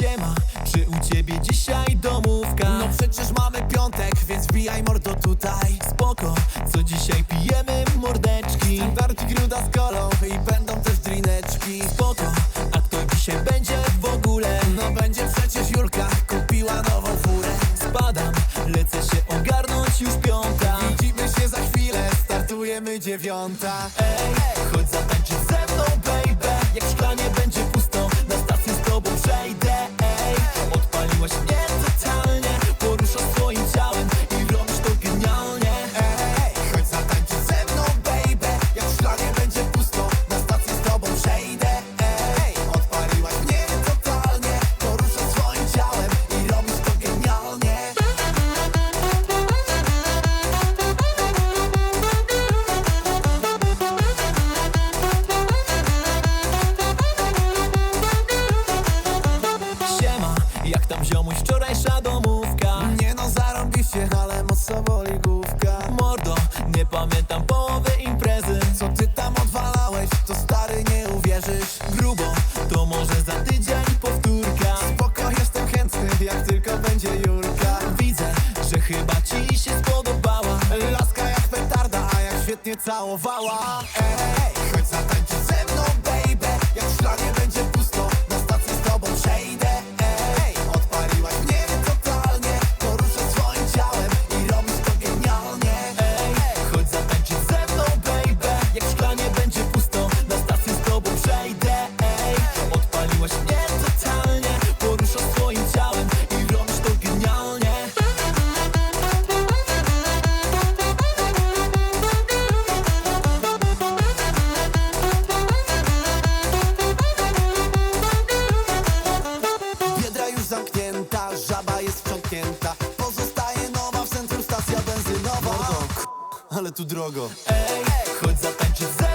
Siema, czy u ciebie dzisiaj domówka? No przecież mamy piątek, więc wbijaj mordo tutaj. Spoko, co dzisiaj pijemy mordeczki? Standardzik ruda z kolą i będą też drineczki. Spoko, a kto dzisiaj będzie w ogóle? No będzie przecież Julka, kupiła nową furę. Spadam, lecę się ogarnąć już piąta. Widzimy się za chwilę, startujemy dziewiąta. Ej, chodź zatańczyć ze mną baby. Jak w szklanie pamiętam połowy imprezy. Co ty tam odwalałeś, to stary nie uwierzysz. Grubo, to może za tydzień powtórka. Spoko, jestem chętny, jak tylko będzie Julka. Widzę, że chyba ci się spodobała. Laska jak petarda, a jak świetnie całowała. Ej, chodź zatańczyć ze mną Ale tu drogo. Ej, chodź zatańczyć ze